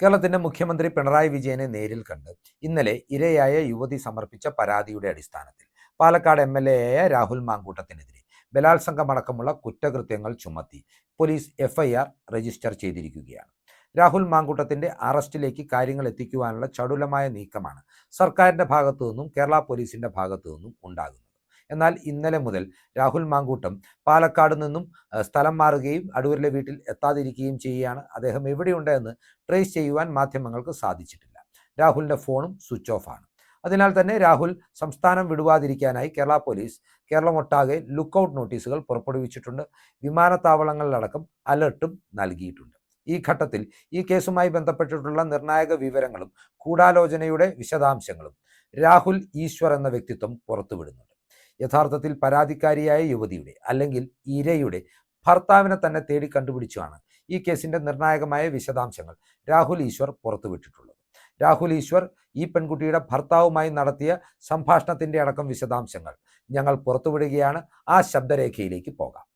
കേരളത്തിന്റെ മുഖ്യമന്ത്രി പിണറായി വിജയനെ നേരിൽ കണ്ട് ഇന്നലെ ഇരയായ യുവതി സമർപ്പിച്ച പരാതിയുടെ അടിസ്ഥാനത്തിൽ പാലക്കാട് എം എൽ എയായ രാഹുൽ മാങ്കൂട്ടത്തിനെതിരെ ബലാത്സംഗമടക്കമുള്ള കുറ്റകൃത്യങ്ങൾ ചുമത്തി പോലീസ് എഫ്ഐആർ രജിസ്റ്റർ ചെയ്തിരിക്കുകയാണ്. രാഹുൽ മാങ്കൂട്ടത്തിന്റെ അറസ്റ്റിലേക്ക് കാര്യങ്ങൾ എത്തിക്കുവാനുള്ള ചടുലമായ നീക്കമാണ് സർക്കാരിന്റെ ഭാഗത്തു നിന്നും കേരള പോലീസിന്റെ ഭാഗത്തു നിന്നും ഉണ്ടാകുന്നത്. എന്നാൽ ഇന്നലെ മുതൽ രാഹുൽ മാങ്കൂട്ടം പാലക്കാട് നിന്നും സ്ഥലം മാറുകയും അടൂരിലെ വീട്ടിൽ എത്താതിരിക്കുകയും ചെയ്യുകയാണ്. അദ്ദേഹം എവിടെയുണ്ട് എന്ന് ട്രേസ് ചെയ്യുവാൻ മാധ്യമങ്ങൾക്ക് സാധിച്ചിട്ടില്ല. രാഹുലിന്റെ ഫോണും സ്വിച്ച് ഓഫ് ആണ്. അതിനാൽ തന്നെ രാഹുൽ സംസ്ഥാനം വിടുവാതിരിക്കാനായി കേരള പോലീസ് കേരളമൊട്ടാകെ ലുക്കൌട്ട് നോട്ടീസുകൾ പുറപ്പെടുവിച്ചിട്ടുണ്ട്. വിമാനത്താവളങ്ങളിലടക്കം അലർട്ടും നൽകിയിട്ടുണ്ട്. ഈ ഘട്ടത്തിൽ ഈ കേസുമായി ബന്ധപ്പെട്ടിട്ടുള്ള നിർണായക വിവരങ്ങളും ഗൂഢാലോചനയുടെ വിശദാംശങ്ങളും രാഹുൽ ഈശ്വർ എന്ന വ്യക്തിത്വം പുറത്തുവിടുന്നുണ്ട്. യഥാർത്ഥത്തിൽ പരാതിക്കാരിയായ യുവതിയുടെ അല്ലെങ്കിൽ ഇരയുടെ ഭർത്താവിനെ തന്നെ തേടി കണ്ടുപിടിച്ചാണ് ഈ കേസിന്റെ നിർണായകമായ വിശദാംശങ്ങൾ രാഹുൽ ഈശ്വർ പുറത്തുവിട്ടിട്ടുള്ളത്. രാഹുൽ ഈശ്വർ ഈ പെൺകുട്ടിയുടെ ഭർത്താവുമായി നടത്തിയ സംഭാഷണത്തിന്റെ അടക്കം വിശദാംശങ്ങൾ ഞങ്ങൾ പുറത്തുവിടുകയാണ്. ആ ശബ്ദരേഖയിലേക്ക് പോകാം.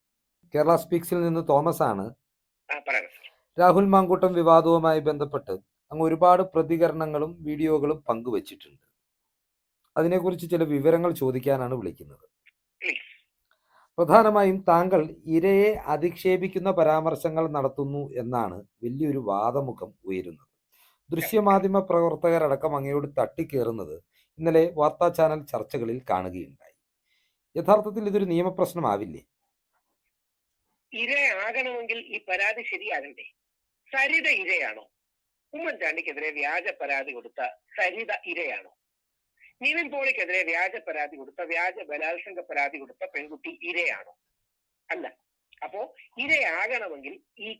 കേരള സ്പീക്സിൽ നിന്ന് തോമസ് ആണ്. രാഹുൽ മാങ്കൂട്ടം വിവാദവുമായി ബന്ധപ്പെട്ട് അങ്ങ് ഒരുപാട് പ്രതികരണങ്ങളും വീഡിയോകളും പങ്കുവച്ചിട്ടുണ്ട്. അതിനെക്കുറിച്ച് ചില വിവരങ്ങൾ ചോദിക്കാനാണ് വിളിക്കുന്നത്. പ്രധാനമായും താങ്കൾ ഇരയെ അധിക്ഷേപിക്കുന്ന പരാമർശങ്ങൾ നടത്തുന്നു എന്നാണ് വലിയൊരു വാദമുഖം ഉയരുന്നത്. ദൃശ്യമാധ്യമ പ്രവർത്തകരടക്കം അങ്ങയോട് തട്ടിക്കേറുന്നത് ഇന്നലെ വാർത്താ ചാനൽ ചർച്ചകളിൽ കാണുകയുണ്ടായി. യഥാർത്ഥത്തിൽ ഇതൊരു നിയമപ്രശ്നമാവില്ലേ? ഇരയാകണമെങ്കിൽ ഈ പരാതി ശരിയാകണ്ടേ? സരിത ഇരയാണോ? ഉമ്മൻചാണ്ടിക്കെതിരെ വ്യാജ പരാതി കൊടുത്ത സരിത ഇരയാണോ? നിവിൻ പോളിക്കെതിരെ വ്യാജ പരാതി കൊടുത്ത വ്യാജ ബലാത്സംഗ പരാതി കൊടുത്ത പെൺകുട്ടി ഇരയാണോ. അല്ല അപ്പോ ഇരയാകണമെങ്കിൽ ഈ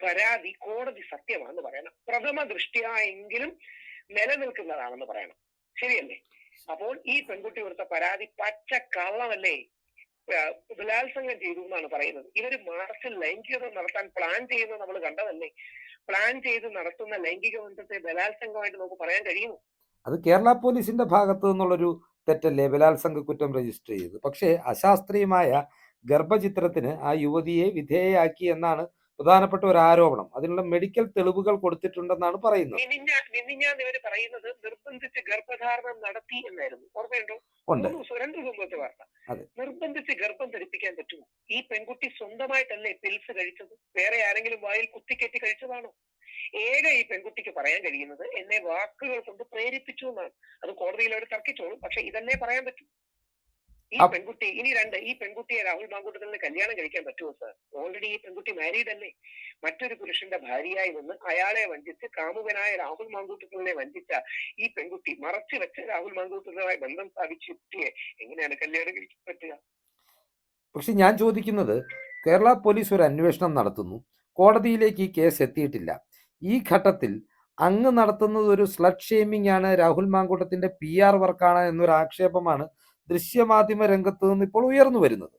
പരാതി കോടതി സത്യമാണെന്ന് പറയണം. പ്രഥമ ദൃഷ്ടിയായെങ്കിലും നിലനിൽക്കുന്നതാണെന്ന് പറയണം. ശരിയല്ലേ? അപ്പോൾ ഈ പെൺകുട്ടി കൊടുത്ത പരാതി പച്ച കള്ളമല്ലേ ബലാത്സംഗം ചെയ്തു എന്നാണ് പറയുന്നത്. ഇവർ മാർച്ചിൽ ലൈംഗികത നടത്താൻ പ്ലാൻ ചെയ്യുന്നത് നമ്മൾ കണ്ടതല്ലേ? പ്ലാൻ ചെയ്ത് നടത്തുന്ന ലൈംഗിക ബന്ധത്തെ ബലാത്സംഗമായിട്ട് നമുക്ക് പറയാൻ കഴിയുമോ? അത് കേരള പോലീസിന്റെ ഭാഗത്തു നിന്നുള്ളൊരു തെറ്റല്ലേ? ബലാത്സംഗ കുറ്റം രജിസ്റ്റർ ചെയ്തത് പക്ഷേ അശാസ്ത്രീയമായ ഗർഭചിത്രത്തിന് ആ യുവതിയെ വിധേയയാക്കി എന്നാണ് പ്രധാനപ്പെട്ട ഒരു ആരോപണം. അതിനുള്ള മെഡിക്കൽ തെളിവുകൾ കൊടുത്തിട്ടുണ്ടെന്നാണ് പറയുന്നത്. ഇവർ പറയുന്നത് നിർബന്ധിച്ച് ഗർഭധാരണം നടത്തി എന്നായിരുന്നു. ഓർമ്മയുണ്ടോ? രണ്ടു മുമ്പത്തെ വാർത്ത. നിർബന്ധിച്ച് ഗർഭം ധരിപ്പിക്കാൻ പറ്റുമോ? ഈ പെൺകുട്ടി സ്വന്തമായിട്ടല്ലേ പിൽസ് കഴിച്ചത്? വേറെ ആരെങ്കിലും വായിൽ കുത്തിക്കെട്ടി കഴിച്ചതാണോ? ഏക ഈ പെൺകുട്ടിക്ക് പറയാൻ കഴിയുന്നത് എന്നെ വാക്കുകൾ കൊണ്ട് പ്രേരിപ്പിച്ചു എന്നാണ്. അത് കോടതിയിൽ അവർ തർക്കിച്ചോളും. പക്ഷെ ഇതന്നെ പറയാൻ പറ്റും. ഈ പെൺകുട്ടി ഇനി രണ്ട് ഈ പെൺകുട്ടിയെ രാഹുൽ മാങ്കൂട്ടത്തിന് കല്യാണം കഴിക്കാൻ പറ്റുമോ സാർ ഓൾറെഡി ഈ പെൺകുട്ടി മാരീഡ് അല്ലേ? മറ്റൊരു പുരുഷന്റെ ഭാര്യയായി വന്ന് അയാളെ വഞ്ചിച്ച് കാമുകനായ രാഹുൽ മാങ്കൂട്ടത്തിനെ വഞ്ചിച്ച ഈ പെൺകുട്ടി മറച്ചു വെച്ച് രാഹുൽ മാങ്കൂട്ടത്തിനുമായി ബന്ധം സ്ഥാപിച്ച കുട്ടിയെ എങ്ങനെയാണ് കല്യാണം കഴിക്കാൻ പറ്റുക? പക്ഷെ ഞാൻ ചോദിക്കുന്നത് കേരള പോലീസ് ഒരു അന്വേഷണം നടത്തുന്നു. കോടതിയിലേക്ക് ഈ കേസ് എത്തിയിട്ടില്ല. ഈ ഘട്ടത്തിൽ അങ്ങ് നടത്തുന്നത് ഒരു സ്ലഡ് ഷെയ്മിംഗ് ആണ് രാഹുൽ മാങ്കൂട്ടത്തിന്റെ പി ആർ വർക്കാണ് എന്നൊരു ആക്ഷേപമാണ് ദൃശ്യമാധ്യമ രംഗത്ത് നിന്ന് ഇപ്പോൾ ഉയർന്നു വരുന്നത്.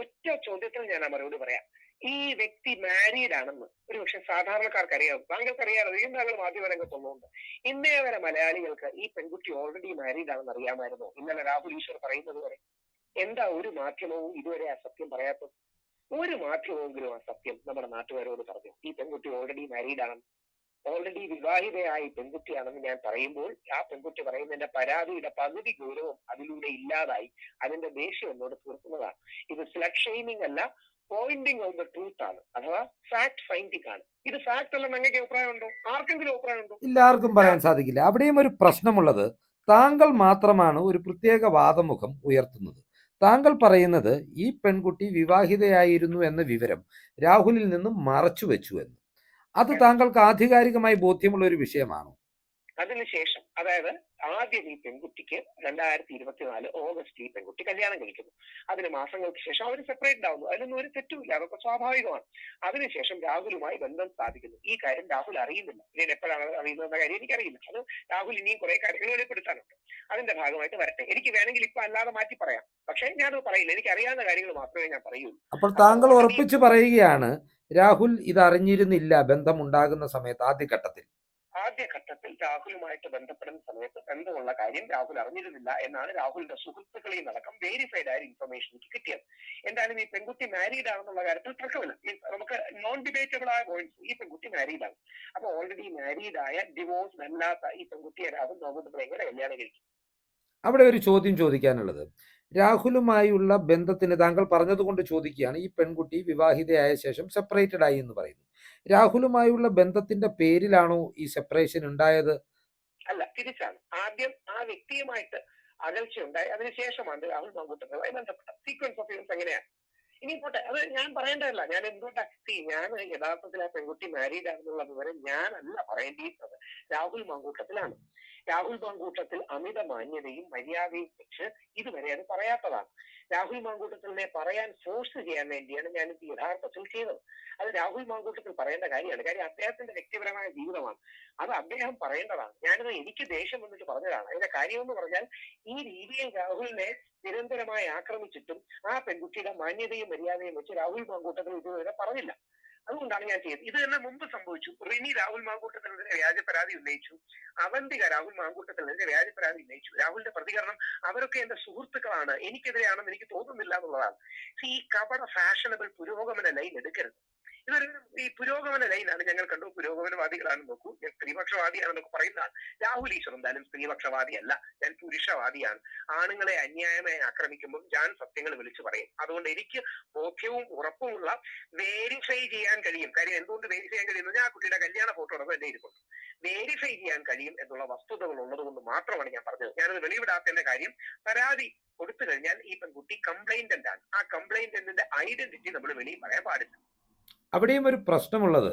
ഒറ്റ ചോദ്യത്തിൽ ഞാൻ അവരോട് പറയാം. ഈ വ്യക്തി മാരീഡ് ആണെന്ന് ഒരു പക്ഷെ സാധാരണക്കാർക്ക് അറിയാം. താങ്കൾക്ക് അറിയാം അറിയും താങ്കൾ മാധ്യമ രംഗത്തുള്ളതുകൊണ്ട്. ഇന്നേ വരെ മലയാളികൾക്ക് ഈ പെൺകുട്ടി ഓൾറെഡി മാരീഡ് ആണെന്ന് അറിയാമായിരുന്നോ. ഇന്നലെ രാഹുൽ ഈശ്വർ പറയുന്നത് വരെ. എന്താ ഒരു മാധ്യമവും ഇതുവരെ ആ സത്യം പറയാത്തത്? ഒരു മാധ്യമമെങ്കിലും ആ സത്യം നമ്മുടെ നാട്ടുകാരോട് പറഞ്ഞു. ഈ പെൺകുട്ടി ഓൾറെഡി മാരീഡാണ് ഓൾറെഡി വിവാഹിതയായ പെൺകുട്ടിയാണെന്ന് ഞാൻ പറയുമ്പോൾ ആ പെൺകുട്ടി പറയുന്നതിന്റെ പരാതിയുടെ പകുതി ഗൗരവം അതിലൂടെ ഇല്ലാതായി അതിന്റെ ദേഷ്യം എന്നോട് തീർക്കുന്നതാണ്. ഇത് സ്ലഡ് ഷെയിമിംഗ് അല്ല പോയിന്റിംഗ് ഓഫ് ദ ട്രൂത്ത് ആണ്. അഥവാ ഫാക്ട് ഫൈൻഡിംഗ് ആണ്. ഇത് ഫാക്ട് അല്ല നിങ്ങൾക്ക് അഭിപ്രായമുണ്ടോ ആർക്കെങ്കിലും അഭിപ്രായമുണ്ടോ എല്ലാവർക്കും പറയാൻ സാധിക്കില്ല. അവിടെയും ഒരു പ്രശ്നമുള്ളത് താങ്കൾ മാത്രമാണ് ഒരു പ്രത്യേക വാദമുഖം ഉയർത്തുന്നത്. താങ്കൾ പറയുന്നത് ഈ പെൺകുട്ടി വിവാഹിതയായിരുന്നു എന്ന വിവരം രാഹുലിൽ നിന്നും മറച്ചു വെച്ചു എന്ന്. അത് താങ്കൾക്ക് ആധികാരികമായി ബോധ്യമുള്ള ഒരു വിഷയമാണോ? അതിനുശേഷം അതായത് ആദ്യം ഈ പെൺകുട്ടിക്ക് രണ്ടായിരത്തി ഇരുപത്തിനാല് ഓഗസ്റ്റ് ഈ പെൺകുട്ടി കല്യാണം കഴിക്കുന്നു. അതിന് മാസങ്ങൾക്ക് ശേഷം അവർ സെപ്പറേറ്റ് ആവുന്നു. അതിലൊന്നും ഒരു തെറ്റുമില്ല. അതൊക്കെ സ്വാഭാവികമാണ്. അതിനുശേഷം രാഹുലുമായി ബന്ധം സ്ഥാപിക്കുന്നു. ഈ കാര്യം രാഹുൽ അറിയുന്നില്ല. ഇനി എപ്പോഴാണ് അറിയുന്നതെന്ന കാര്യം എനിക്കറിയില്ല. അത് രാഹുൽ ഇനിയും കുറെ കാര്യങ്ങൾ വെളിപ്പെടുത്താനുണ്ട്. അതിന്റെ ഭാഗമായിട്ട് വരട്ടെ. എനിക്ക് വേണമെങ്കിൽ ഇപ്പൊ അല്ലാതെ മാറ്റി പറയാം. പക്ഷെ ഞാനത് പറയില്ല. എനിക്ക് അറിയാവുന്ന കാര്യങ്ങൾ മാത്രമേ ഞാൻ പറയൂ അപ്പോൾ താങ്കൾ ഉറപ്പിച്ച് പറയുകയാണ് രാഹുൽ ഇത് അറിഞ്ഞിരുന്നില്ല ബന്ധം ഉണ്ടാകുന്ന സമയത്ത് ആദ്യഘട്ടത്തിൽ. ആദ്യഘട്ടത്തിൽ രാഹുലുമായിട്ട് ബന്ധപ്പെടുന്ന സമയത്ത് ബന്ധമുള്ള കാര്യം രാഹുൽ അറിഞ്ഞിരുന്നില്ല എന്നാണ് രാഹുലിന്റെ സുഹൃത്തുക്കളിൽ നടക്കം വെരിഫൈഡ് ആയ ഇൻഫർമേഷൻ എനിക്ക് കിട്ടിയത്. എന്തായാലും ഈ പെൺകുട്ടി മാരീഡ് ആണെന്നുള്ള കാര്യത്തിൽ തർക്കമില്ല മീൻസ് നമുക്ക് നോൺ ഡിബേറ്റബിൾ ആയ പോയിന്റ്സ് ഈ പെൺകുട്ടി മാരീഡ് ആണ്. അപ്പൊ ഓൾറെഡി മാരീഡ് ആയ ഡിവോഴ്സ് അല്ലാത്ത ഈ പെൺകുട്ടിയെ രാഹുൽ നോക്കുമ്പോൾ എങ്ങനെ കല്യാണം കഴിക്കും അവിടെ ഒരു ചോദ്യം ചോദിക്കാനുള്ളത്. രാഹുലുമായുള്ള ബന്ധത്തിന് താങ്കൾ പറഞ്ഞതുകൊണ്ട് ചോദിക്കുകയാണ് ഈ പെൺകുട്ടി വിവാഹിതയായ ശേഷം സെപ്പറേറ്റഡ് ആയി എന്ന് പറയുന്നു. രാഹുലുമായുള്ള ബന്ധത്തിന്റെ പേരിലാണോ ഈ സെപ്പറേഷൻ ഉണ്ടായത്? അല്ല തിരിച്ചാണ്. ആദ്യം ആ വ്യക്തിയുമായിട്ട് അകൽച്ച അകൽച്ചയുണ്ടായി. അതിനുശേഷമാണ് രാഹുൽ മാങ്കൂട്ടങ്ങളുമായി ബന്ധപ്പെട്ട സീക്വൻസ് ഓഫ് ഇവൻസ് എങ്ങനെയാണ്? ഇനി പോട്ടെ അത് ഞാൻ പറയേണ്ടതല്ല. ഞാൻ എന്തുകൊണ്ടാ? സി ഞാൻ യഥാർത്ഥത്തിൽ ആ പെൺകുട്ടി മാരീഡ് ആണെന്നുള്ള വിവരം ഞാനല്ല പറയേണ്ടിയിരുന്നത്. രാഹുൽ മാങ്കൂട്ടത്തിലാണ്. രാഹുൽ മാങ്കൂട്ടത്തിൽ അമിത മാന്യതയും മര്യാദയും വെച്ച് ഇതുവരെ അത് പറയാത്തതാണ്. രാഹുൽ മാങ്കൂട്ടത്തിനെ പറയാൻ ഫോഴ്സ് ചെയ്യാൻ വേണ്ടിയാണ് ഞാൻ ഇത് യഥാർത്ഥത്തിൽ ചെയ്തത്. അത് രാഹുൽ മാങ്കൂട്ടത്തിൽ പറയേണ്ട കാര്യമാണ്. കാര്യം അദ്ദേഹത്തിന്റെ വ്യക്തിപരമായ ജീവിതമാണ്. അത് അദ്ദേഹം പറയേണ്ടതാണ്. ഞാനത് എനിക്ക് ദേഷ്യം വന്നിട്ട് പറഞ്ഞതാണ്. അതിന്റെ കാര്യം എന്ന് പറഞ്ഞാൽ ഈ രീതിയിൽ രാഹുലിനെ നിരന്തരമായി ആക്രമിച്ചിട്ടും ആ പെൺകുട്ടിയുടെ മാന്യതയും മര്യാദയും വെച്ച് രാഹുൽ മാങ്കൂട്ടത്തിൽ ഇതുവരെ പറഞ്ഞില്ല. അതുകൊണ്ടാണ് ഞാൻ ചെയ്തത്. ഇത് തന്നെ മുമ്പ് സംഭവിച്ചു. റിനി രാഹുൽ മാങ്കൂട്ടത്തിനെതിരെ വ്യാജ പരാതി ഉന്നയിച്ചു. അവന്തിക രാഹുൽ മാങ്കൂട്ടത്തിനെതിരെ വ്യാജ പരാതി ഉന്നയിച്ചു. രാഹുലിന്റെ പ്രതികരണം അവരൊക്കെ എന്റെ സുഹൃത്തുക്കളാണ്. എനിക്കെതിരെയാണെന്ന് എനിക്ക് തോന്നുന്നില്ല എന്നുള്ളതാണ്. ഈ കപട ഫാഷനബിൾ പുരോഗമന ലൈൻ എടുക്കരുത്. ഇതൊരു ഈ പുരോഗമന ലൈനാണ്. ഞങ്ങൾ കണ്ടു പുരോഗമനവാദികളാണ് നോക്കൂ. ഞാൻ സ്ത്രീപക്ഷവാദിയാണെന്നൊക്കെ പറയുന്നതാണ് രാഹുൽ ഈശ്വർ എന്തായാലും സ്ത്രീപക്ഷവാദിയല്ല. ഞാൻ പുരുഷവാദിയാണ്. ആണുങ്ങളെ അന്യായമായി ആക്രമിക്കുമ്പോൾ ഞാൻ സത്യങ്ങൾ വിളിച്ചു പറയും. അതുകൊണ്ട് എനിക്ക് ബോധ്യവും ഉറപ്പുമുള്ള വേരിഫൈ ചെയ്യാൻ കഴിയും. കാര്യം എന്തുകൊണ്ട് വേരിഫൈ ചെയ്യാൻ കഴിയും ഞാൻ ആ കുട്ടിയുടെ കല്യാണ ഫോട്ടോ എന്റെ ഇരിപ്പുണ്ട്. വേരിഫൈ ചെയ്യാൻ കഴിയും എന്നുള്ള വസ്തുതകൾ ഉള്ളത് കൊണ്ട് മാത്രമാണ് ഞാൻ പറഞ്ഞത്. ഞാനത് വെളിവിടാത്തതിന്റെ കാര്യം പരാതി കൊടുത്തു കഴിഞ്ഞാൽ ഈ പെൺകുട്ടി കംപ്ലൈന്റന്റ് ആണ്. ആ കംപ്ലൈന്റന്റിന്റെ ഐഡന്റിറ്റി നമ്മൾ വെളിയിൽ പറയാൻ പാടില്ല. അവിടെയും ഒരു പ്രശ്നമുള്ളത്.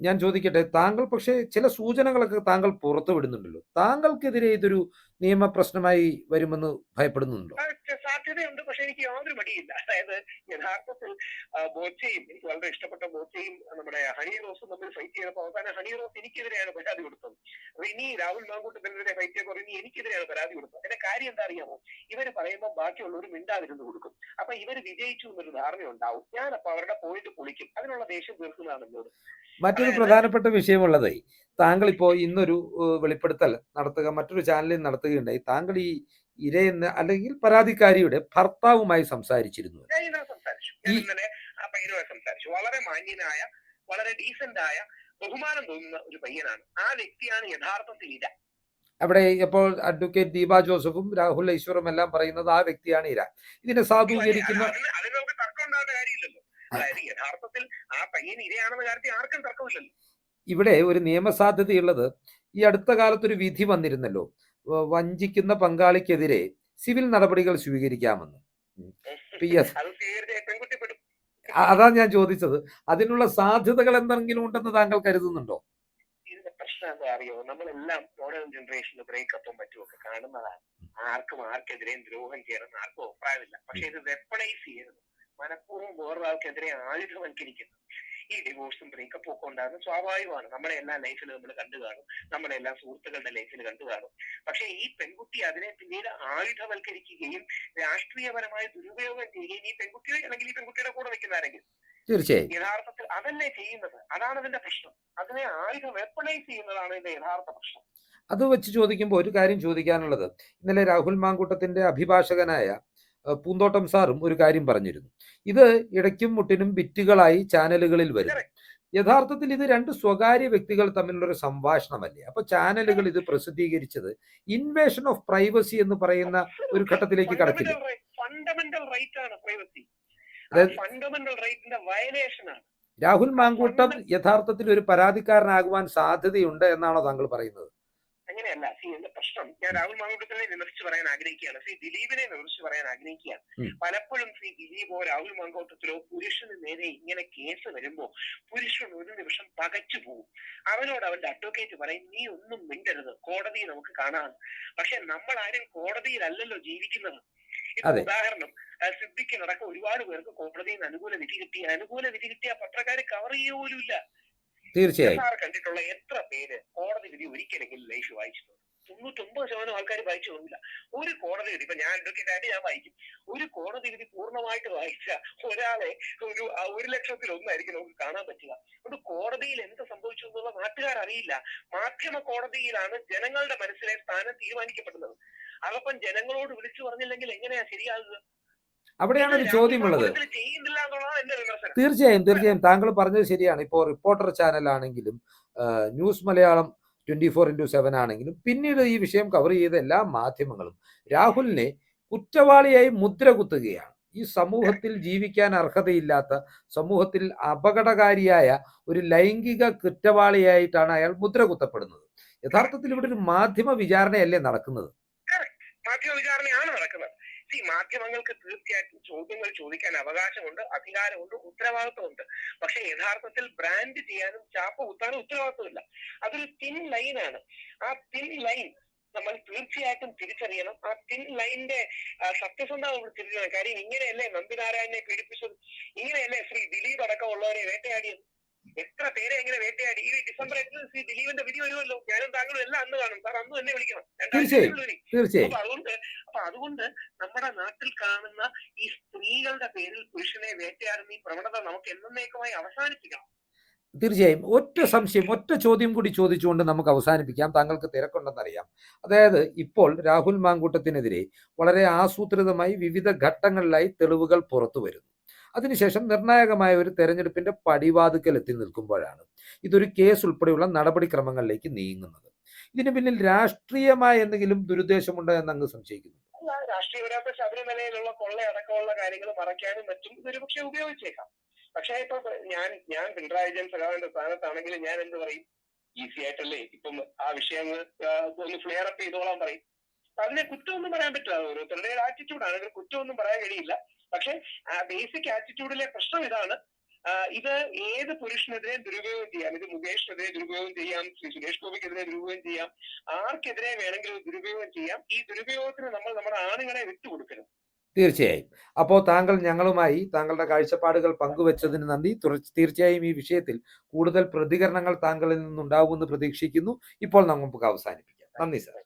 ഞാൻ ചോദിക്കട്ടെ താങ്കൾ പക്ഷേ ചില സൂചനകളൊക്കെ താങ്കൾ പുറത്തു വിടുന്നുണ്ടല്ലോ താങ്കൾക്കെതിരെ ഇതൊരു നിയമ പ്രശ്നമായി വരുമെന്ന് ഭയപ്പെടുന്നുണ്ടോ? സാധ്യതയുണ്ട് പക്ഷെ എനിക്ക് യാതൊരു മടിയില്ല. അതായത് യഥാർത്ഥത്തിൽ ബോച്ചയും എനിക്ക് വളരെ ഇഷ്ടപ്പെട്ട ബോച്ചയും നമ്മുടെ ഹണി റോസും തമ്മിൽ ഫൈറ്റ് ചെയ്തപ്പോൾ അവസാനം ഹണി റോസ് എനിക്കെതിരെയാണ് പരാതി കൊടുത്തത്. അപ്പൊ ഇനി രാഹുൽ മാങ്കൂട്ടത്തിനെതിരെ ഫൈറ്റ് ചെയ്തപ്പോൾ ഇനി എനിക്കെതിരെയാണ് പരാതി കൊടുത്തത്. എന്റെ കാര്യം എന്താ അറിയാമോ ഇവർ പറയുമ്പോൾ ബാക്കിയുള്ളവർ മിണ്ടാതിരുന്ന് കൊടുക്കും. അപ്പൊ ഇവർ വിജയിച്ചു എന്നൊരു ധാരണ ഉണ്ടാവും ഞാൻ അപ്പൊ അവരുടെ പോയിട്ട് പൊളിക്കും. അതിനുള്ള ദേഷ്യം തീർക്കുന്നതാണ് എന്നോട് മറ്റൊരു പ്രധാനപ്പെട്ട വിഷയമുള്ളത് താങ്കൾ ഇപ്പോൾ ഇന്നൊരു വെളിപ്പെടുത്തൽ നടത്തുക മറ്റൊരു ചാനലിൽ നടത്തുകയുണ്ടായി. താങ്കൾ ഈ ഇരയെന്ന അല്ലെങ്കിൽ പരാതിക്കാരിയുടെ ഭർത്താവുമായി സംസാരിച്ചിരുന്നു. സംസാരിച്ചു. വളരെ മാന്യനായ വളരെ ഡീസന്റ് ആയ ബഹുമാനം തോന്നുന്ന ഒരു പയ്യനാണ്. ആ വ്യക്തിയാണ് യഥാർത്ഥത്തിൽ ഇര. അവിടെ ഇപ്പോൾ അഡ്വക്കേറ്റ് ദീപ ജോസഫും രാഹുൽ ഈശ്വറും എല്ലാം പറയുന്നത് ആ വ്യക്തിയാണ് ഇര. ഇതിനെ സാധൂകരിക്കുന്ന അതിന് നമുക്ക് തർക്കം കാര്യമില്ലല്ലോ. അതായത് യഥാർത്ഥത്തിൽ ആ പയ്യൻ ഇരയാണെന്ന കാര്യത്തിൽ ആർക്കും തർക്കമില്ലല്ലോ. ഇവിടെ ഒരു നിയമസാധ്യതയുള്ളത് ഈ അടുത്ത കാലത്തൊരു വിധി വന്നിരുന്നല്ലോ. വഞ്ചിക്കുന്ന പങ്കാളിക്കെതിരെ സിവിൽ നടപടികൾ സ്വീകരിക്കാമെന്ന്. പി എസ് തീർച്ചയായും പെൺകുട്ടി പെടും അ- അതാ ഞാൻ ചോദിച്ചത്. അതിനുള്ള സാധ്യതകൾ എന്തെങ്കിലും ഉണ്ടെന്ന് താങ്കൾ കരുതുന്നുണ്ടോ? ഇതിന്റെ പ്രശ്നം എന്താ അറിയോ? നമ്മളെല്ലാം മോഡേൺ ജനറേഷൻ ബ്രേക്കപ്പും മറ്റും ഒക്കെ കാണുന്നതാണ്. ആർക്കും ആർക്കെതിരെയും ദ്രോഹം ചെയ്യണം ആർക്കും അഭിപ്രായമില്ല. പക്ഷെ ഇത് വെപ്പണൈസ് ചെയ്യരുത്. മനഃപൂർവം വേറൊരാൾക്കെതിരെ ആയുധവൽക്കരിക്കുന്നു ഈ ഡിവോഴ്സും ബ്രേക്കപ്പും ഒക്കെ ഉണ്ടാകുന്നത് സ്വാഭാവികമാണ്. നമ്മുടെ എല്ലാ ലൈഫിൽ നമ്മൾ കണ്ടു കാണും. നമ്മുടെ എല്ലാ സുഹൃത്തുക്കളുടെ ലൈഫിൽ കണ്ടു കാണും. പക്ഷെ ഈ പെൺകുട്ടി അതിനെ പിന്നീട് ആയുധവൽക്കരിക്കുകയും രാഷ്ട്രീയപരമായ ദുരുപയോഗം ചെയ്യുകയും ഈ പെൺകുട്ടിയെ അല്ലെങ്കിൽ ഈ പെൺകുട്ടിയുടെ കൂടെ വെക്കുന്ന ആരെങ്കിലും തീർച്ചയായും. യഥാർത്ഥത്തിൽ അതല്ലേ ചെയ്യുന്നത്? അതാണ് അതിന്റെ പ്രശ്നം. അതിനെ ആയുധം വെപ്പണൈസ് ചെയ്യുന്നതാണ് ഇതിന്റെ യഥാർത്ഥ പ്രശ്നം. അത് വെച്ച് ചോദിക്കുമ്പോൾ ഒരു കാര്യം ചോദിക്കാനുള്ളത്. ഇന്നലെ രാഹുൽ മാങ്കൂട്ടത്തിന്റെ അഭിഭാഷകനായ പൂന്തോട്ടം സാറും ഒരു കാര്യം പറഞ്ഞിരുന്നു. ഇത് ഇടയ്ക്കും മുട്ടിനും ബിറ്റുകളായി ചാനലുകളിൽ വരും. യഥാർത്ഥത്തിൽ ഇത് രണ്ട് സ്വകാര്യ വ്യക്തികൾ തമ്മിലുള്ള ഒരു സംഭാഷണമല്ലേ? അപ്പൊ ചാനലുകൾ ഇത് പ്രസിദ്ധീകരിച്ചത് ഇൻവേഷൻ ഓഫ് പ്രൈവസി എന്ന് പറയുന്ന ഒരു ഘട്ടത്തിലേക്ക് കടക്കില്ല? ഫണ്ടമെന്റൽ റൈറ്റ് ആണ് പ്രൈവസി ഫണ്ടമെന്റൽ റൈറ്റിന്റെ വയലേഷൻ ആണ്. രാഹുൽ മാങ്കൂട്ടം യഥാർത്ഥത്തിൽ ഒരു പരാതിക്കാരനാകുവാൻ സാധ്യതയുണ്ട് എന്നാണോ താങ്കൾ പറയുന്നത്? അങ്ങനെയല്ല. സി എന്റെ പ്രശ്നം. ഞാൻ രാഹുൽ മാങ്കുട്ടത്തിനെ വിമർശിച്ച് പറയാൻ ആഗ്രഹിക്കുകയാണ്. സി ദിലീപിനെ വിമർശിച്ച് പറയാൻ ആഗ്രഹിക്കുകയാണ്. പലപ്പോഴും സി ദിലീപോ രാഹുൽ മാങ്കോട്ടത്തിലോ പുരുഷന് നേരെ ഇങ്ങനെ കേസ് വരുമ്പോ പുരുഷൻ ഒരു നിമിഷം പകച്ചു പോകും അവനോട് അവന്റെ അഡ്വക്കേറ്റ് പറയും നീ ഒന്നും മിണ്ടരുത്. കോടതി നമുക്ക് കാണാം. പക്ഷെ നമ്മൾ ആരും കോടതിയിലല്ലല്ലോ ജീവിക്കുന്നത്. ഉദാഹരണം സിദ്ധിക്ക് നടക്ക നടക്കം ഒരുപാട് പേർക്ക് കോടതിയിൽ നിന്ന് അനുകൂല വിധി കിട്ടി. അനുകൂല വിധി കിട്ടിയ പത്രക്കാരെ കവർ ചെയ്യുപോലുമില്ല തീർച്ചയായും. സാർ കണ്ടിട്ടുള്ള എത്ര പേര് കോടതി വിധി ഒരിക്കലെങ്കിലും ലൈഫ് വായിച്ചിട്ടുണ്ട്. തൊണ്ണൂറ്റൊമ്പത് ശതമാനം ആൾക്കാർ വായിച്ചു തോന്നില്ല ഒരു കോടതി വിധി ഇപ്പൊ ഞാൻ അഡ്വക്കേറ്റ് ആയിട്ട് ഞാൻ വായിക്കും. ഒരു കോടതി വിധി പൂർണമായിട്ട് വായിച്ച ഒരാളെ ഒരു ഒരു ലക്ഷത്തിൽ ഒന്നായിരിക്കും നമുക്ക് കാണാൻ പറ്റുക. അതുകൊണ്ട് കോടതിയിൽ എന്ത് സംഭവിച്ചു എന്നുള്ള നാട്ടുകാർ അറിയില്ല. മാധ്യമ കോടതിയിലാണ് ജനങ്ങളുടെ മനസ്സിലെ സ്ഥാനം തീരുമാനിക്കപ്പെടുന്നത്. അതപ്പം ജനങ്ങളോട് വിളിച്ചു പറഞ്ഞില്ലെങ്കിൽ എങ്ങനെയാ ശരിയാകുക? അവിടെയാണ് ഒരു ചോദ്യം ചോദ്യമുള്ളത്. വിമർശനം. തീർച്ചയായും തീർച്ചയായും. താങ്കൾ പറഞ്ഞത് ശരിയാണ്. ഇപ്പോൾ റിപ്പോർട്ടർ ചാനൽ ആണെങ്കിലും news Malayalam twenty four into seven ആണെങ്കിലും പിന്നീട് ഈ വിഷയം കവർ ചെയ്ത എല്ലാ മാധ്യമങ്ങളും രാഹുലിനെ കുറ്റവാളിയായി മുദ്ര കുത്തുകയാണ്. ഈ സമൂഹത്തിൽ ജീവിക്കാൻ അർഹതയില്ലാത്ത സമൂഹത്തിൽ അപകടകാരിയായ ഒരു ലൈംഗിക കുറ്റവാളിയായിട്ടാണ് അയാൾ മുദ്ര കുത്തപ്പെടുന്നത്. യഥാർത്ഥത്തിൽ ഇവിടെ ഒരു മാധ്യമ വിചാരണയല്ലേ നടക്കുന്നത്? മാധ്യമ വിചാരണയാണ് നടക്കുന്നത്. ഈ മാധ്യമങ്ങൾക്ക് തീർച്ചയായിട്ടും ചോദ്യങ്ങൾ ചോദിക്കാൻ അവകാശമുണ്ട് അധികാരമുണ്ട് ഉത്തരവാദിത്വമുണ്ട്. പക്ഷെ യഥാർത്ഥത്തിൽ ബ്രാൻഡ് ചെയ്യാനും ചാപ്പ് കുത്താനും ഉത്തരവാദിത്വമില്ല. അതൊരു തിൻ ലൈനാണ് ആ തിൻ ലൈൻ നമ്മൾ തീർച്ചയായിട്ടും തിരിച്ചറിയണം. ആ തിൻ ലൈനിന്റെ സത്യസന്ധത നമ്മൾ തിരിച്ചറിയണം. കാര്യം ഇങ്ങനെയല്ലേ നമ്പിനാരായണനെ പീഡിപ്പിച്ചത്? ഇങ്ങനെയല്ലേ ശ്രീ ദിലീപ് അടക്കമുള്ളവരെ വേട്ടയാടിയത്? എത്ര പേരെ എങ്ങനെ വേട്ടയാടി? ഈ ഡിസംബർ എട്ടിന് ശ്രീ ദിലീപിന്റെ വിധി വരുമല്ലോ. ഞാനും താങ്കളും എല്ലാം അന്ന് കാണും. സാർ അന്ന് തന്നെ വിളിക്കണം. തീർച്ചയായും. അതുകൊണ്ട് അപ്പൊ അതുകൊണ്ട് നമ്മുടെ നാട്ടിൽ കാണുന്ന ഈ സ്ത്രീകളുടെ പേരിൽ പുരുഷനെ വേട്ടയാടുന്ന ഈ പ്രവണത നമുക്ക് എന്നേക്കുമായി അവസാനിപ്പിക്കാം തീർച്ചയായും. ഒറ്റ സംശയം ഒറ്റ ചോദ്യം കൂടി ചോദിച്ചുകൊണ്ട് നമുക്ക് അവസാനിപ്പിക്കാം. താങ്കൾക്ക് തിരക്കുണ്ടെന്നറിയാം. അതായത് ഇപ്പോൾ രാഹുൽ മാങ്കൂട്ടത്തിനെതിരെ വളരെ ആസൂത്രിതമായി വിവിധ ഘട്ടങ്ങളിലായി തെളിവുകൾ പുറത്തു വരുന്നു. അതിനുശേഷം നിർണായകമായ ഒരു തെരഞ്ഞെടുപ്പിന്റെ പടിവാതുക്കൽ എത്തി നിൽക്കുമ്പോഴാണ് ഇതൊരു കേസ് ഉൾപ്പെടെയുള്ള നടപടിക്രമങ്ങളിലേക്ക് നീങ്ങുന്നത്. ഇതിന് പിന്നിൽ രാഷ്ട്രീയമായ എന്തെങ്കിലും ദുരുദ്ദേശമുണ്ടോ എന്ന് അങ്ങ് സംശയിക്കുന്നു. അല്ല, രാഷ്ട്രീയപരമായ ശബരിമലയിലുള്ള കൊള്ള അടക്കമുള്ള കാര്യങ്ങൾ മറയ്ക്കാനും മറ്റും ഇതൊരു പക്ഷെ ഉപയോഗിച്ചേക്കാം. പക്ഷേ ഇപ്പൊ ഞാൻ ഞാൻ പിണറായി വിജയൻ സഖാവിന്റെ സ്ഥാനത്താണെങ്കിൽ ഞാൻ എന്ത് പറയും? ഈസി ആയിട്ടല്ലേ? ഇപ്പം ആ വിഷയങ്ങൾ ഒന്ന് ഫ്ലെയർ അപ്പ് ചെയ്തോളാൻ പറയും. അതിനെ കുറ്റമൊന്നും പറയാൻ പറ്റില്ല. ഓരോരുത്തരുടെ ആറ്റിറ്റ്യൂഡാണ് അതിന് കുറ്റമൊന്നും പറയാൻ കഴിയില്ല. പക്ഷെ ബേസിക് ആറ്റിറ്റ്യൂഡിലെ പ്രശ്നം ഇതാണ്. ഇത് ഏത് പുരുഷനെതിരെ ദുരുപയോഗം ചെയ്യാം? ഇത് മുകേഷിനെതിരെ ദുരുപയോഗം ചെയ്യാം ശ്രീ സുരേഷ് ഗോപിക്കെതിരെ ദുരുപയോഗം ചെയ്യാം ആർക്കെതിരെ വേണമെങ്കിലും ദുരുപയോഗം ചെയ്യാം. ഈ ദുരുപയോഗത്തിന് നമ്മൾ നമ്മുടെ ആണുങ്ങളെ വിട്ടുകൊടുക്കരുത്. തീർച്ചയായും. അപ്പോൾ താങ്കൾ ഞങ്ങളുമായി താങ്കളുടെ കാഴ്ചപ്പാടുകൾ പങ്കുവച്ചതിന് നന്ദി. തീർച്ചയായും ഈ വിഷയത്തിൽ കൂടുതൽ പ്രതികരണങ്ങൾ താങ്കളിൽ നിന്നുണ്ടാകുമെന്ന് പ്രതീക്ഷിക്കുന്നു. ഇപ്പോൾ നമുക്ക് അവസാനിപ്പിക്കാം. നന്ദി സാർ.